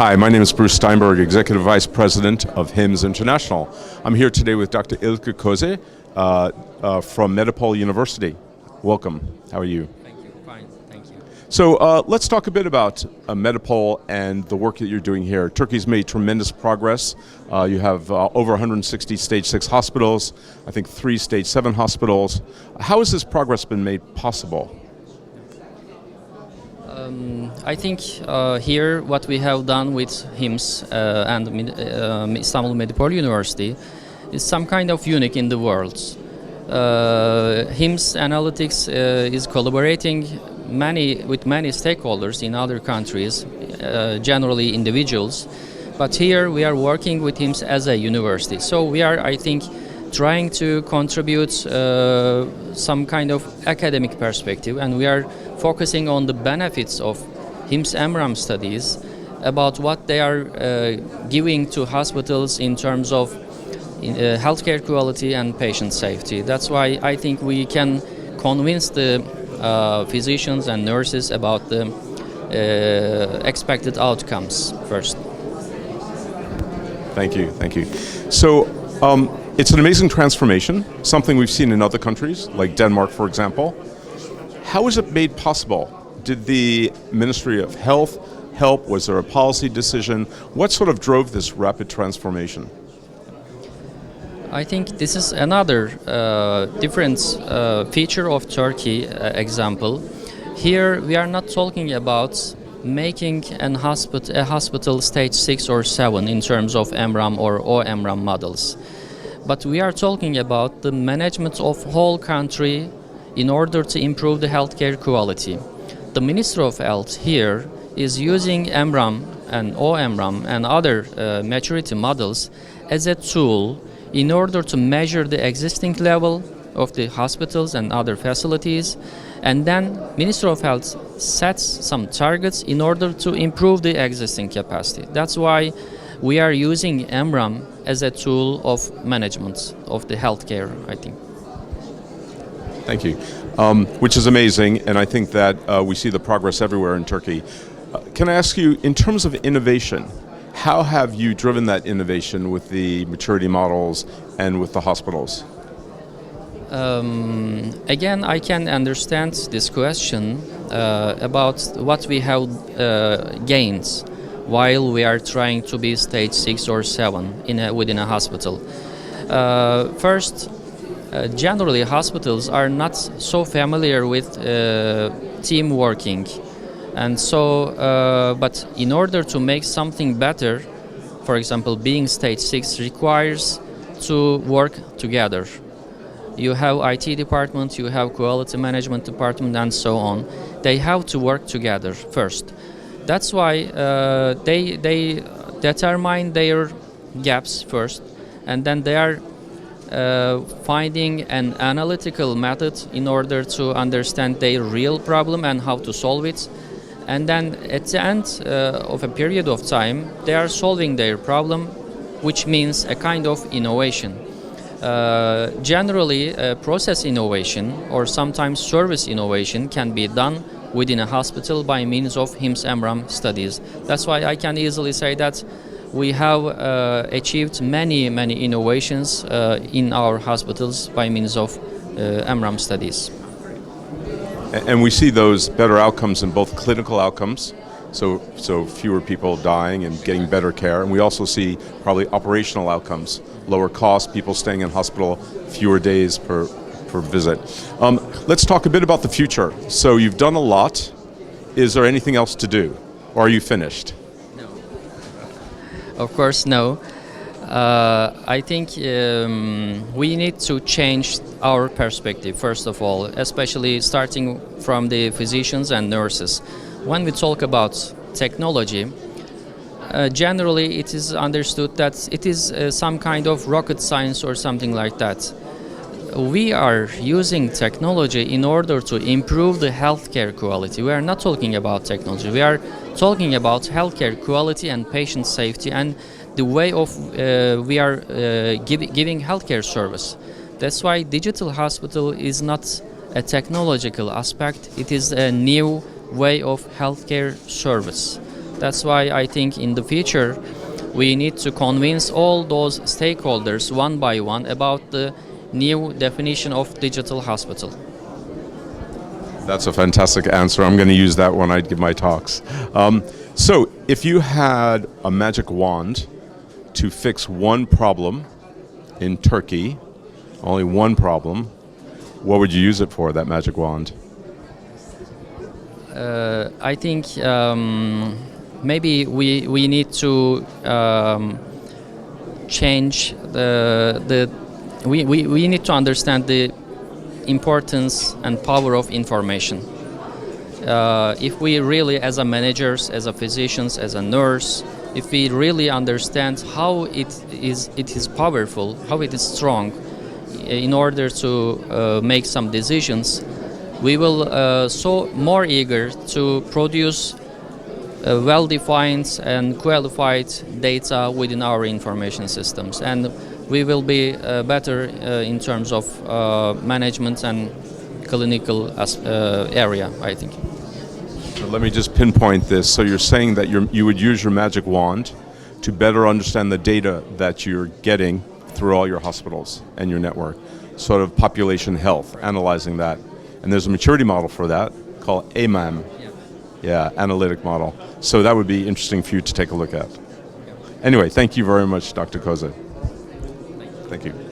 Hi, my name is Bruce Steinberg, Executive Vice President of HIMSS International. I'm here today with Dr. Ilke Koze uh, uh, from Medipol University. Welcome. How are you? Thank you. Fine. Thank you. So uh, let's talk a bit about uh, Medipol and the work that you're doing here. Turkey's made tremendous progress. Uh, you have uh, over 160 stage 6 hospitals, I think three stage 7 hospitals. How has this progress been made possible? I think uh, here what we have done with HIMSS uh, and uh, Istanbul Medipol University is some kind of unique in the world. Uh, HIMSS Analytics uh, is collaborating many with many stakeholders in other countries, uh, generally individuals, but here we are working with HIMSS as a university. So we are, I think, trying to contribute some kind of academic perspective, and we are focusing on the benefits of HIMSS AMRAM studies about what they are uh, giving to hospitals in terms of in, uh, healthcare quality and patient safety. That's why I think we can convince the uh, physicians and nurses about the uh, expected outcomes first. Thank you, thank you. So um, it's an amazing transformation, something we've seen in other countries, like Denmark, for example. How was it made possible? Did the Ministry of Health help? Was there a policy decision? What sort of drove this rapid transformation? I think this is another uh, different uh, feature of Turkey uh, example. Here we are not talking about making an hospital, a hospital stage 6 or 7 in terms of MRAM or OMRAM models. But we are talking about the management of whole country in order to improve the healthcare quality. The Minister of Health here is using MRAM and OMRAM and other uh, maturity models as a tool in order to measure the existing level of the hospitals and other facilities. And then minister of health sets some targets in order to improve the existing capacity. That's why we are using mram as a tool of management of the healthcare i think Thank you. Um, which is amazing, and I think that uh, we see the progress everywhere in Turkey. Uh, can I ask you, in terms of innovation, how have you driven that innovation with the maturity models and with the hospitals? Um, again, I can understand this question uh, about what we have uh, gained while we are trying to be stage six or seven in a, within a hospital. Uh, first, uh, generally, hospitals are not so familiar with uh, team working, and so, uh, but in order to make something better, for example, being stage six requires to work together you have IT department, you have quality management department, and so on. They have to work together first. That's why uh, they they determine their gaps first, and then they are uh, finding an analytical method in order to understand their real problem and how to solve it. And then at the end uh, of a period of time, they are solving their problem, which means a kind of innovation. Uh, generally, uh, process innovation or sometimes service innovation can be done within a hospital by means of HIMSS EMRAM studies. That's why I can easily say that we have uh, achieved many, many innovations uh, in our hospitals by means of uh, EMRAM studies. And we see those better outcomes in both clinical outcomes, so so fewer people dying and getting better care, and we also see probably operational outcomes, lower cost, people staying in hospital fewer days per per visit. Um, let's talk a bit about the future. So you've done a lot. Is there anything else to do, or are you finished? Of course, no. Uh, I think um, we need to change our perspective, first of all, especially starting from the physicians and nurses. When we talk about technology, uh, generally it is understood that it is uh, some kind of rocket science or something like that. We are using technology in order to improve the healthcare quality. We are not talking about technology. We are talking about healthcare quality and patient safety and the way of uh, we are uh, give, giving healthcare service. That's why digital hospital is not a technological aspect. It is a new way of healthcare service. That's why I think in the future we need to convince all those stakeholders one by one about the new definition of digital hospital. That's a fantastic answer. I'm going to use that when I give my talks. Um, so, if you had a magic wand to fix one problem in Turkey, only one problem, what would you use it for, that magic wand? Uh, I think um, maybe we we need to um, change the the we, we, we need to understand the importance and power of information. Uh, if we really, as a managers, as a physicians, as a nurse, if we really understand how it is it is powerful, how it is strong, in order to uh, make some decisions, we will uh, so more eager to produce uh, well-defined and qualified data within our information systems, and we will be uh, better uh, in terms of uh, management and clinical as- uh, area. I think. So let me just pinpoint this. So you're saying that you're, you would use your magic wand to better understand the data that you're getting through all your hospitals and your network, sort of population health, analyzing that. And there's a maturity model for that called AMAM. Yeah, analytic model. So that would be interesting for you to take a look at. Anyway, thank you very much, Dr. Koze. Thank you.